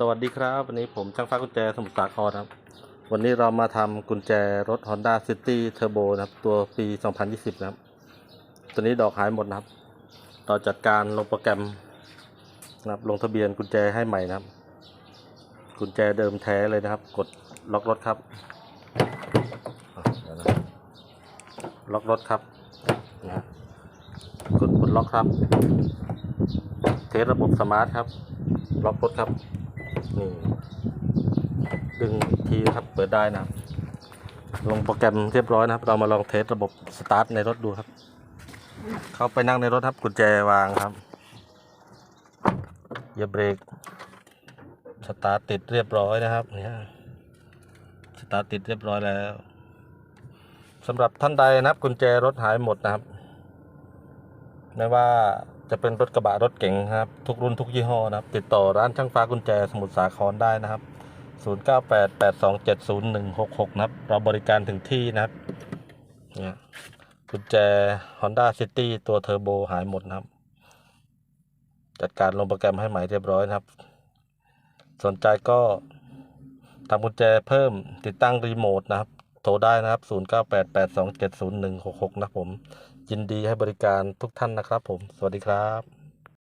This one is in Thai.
สวัสดีครับ วันนี้ผมช่างฟ้ากุญแจสมุทรสาครครับ วันนี้เรามาทำกุญแจรถ Honda City Turbo นะครับ ตัวปี 2020 นะครับ ตัวนี้ดอกหายหมดนะครับ เราจัดการลงโปรแกรมนะครับลงทะเบียนกุญแจให้ใหม่นะครับ กุญแจเดิมแท้เลยนะครับ กดล็อกรถครับล็อกรถครับนะกดกดล็อกครับ เทสระบบสมาร์ทครับ ล็อกรถครับ นี่ดึงทีนะครับเปิดได้นะลงโปรแกรมเรียบร้อยนะครับ เรามาลองเทสระบบสตาร์ทในรถดูครับ เข้าไปนั่งในรถครับกุญแจวางครับเหยียบเบรกสตาร์ทติดเรียบร้อยนะครับเนี่ยสตาร์ทติดเรียบร้อยแล้วสำหรับท่านใดนะครับกุญแจรถหายหมดนะครับ ไม่ว่าจะเป็นรถกระบะรถเก๋งครับ ทุกรุ่นทุกยี่ห้อนะครับ ติดต่อร้านช่างฟ้ากุญแจสมุทรสาครได้นะครับ 0988270166 นะครับ เราบริการถึงที่นะครับเนี่ยกุญแจ Honda City ตัวเทอร์โบหายหมดนะครับ จัดการลงโปรแกรมให้ใหม่เรียบร้อยนะครับ สนใจก็ทำกุญแจเพิ่มติดตั้งรีโมทนะครับ โทรได้นะครับ 0988270166 นะผม ยินดีให้บริการทุกท่านนะครับผม สวัสดีครับ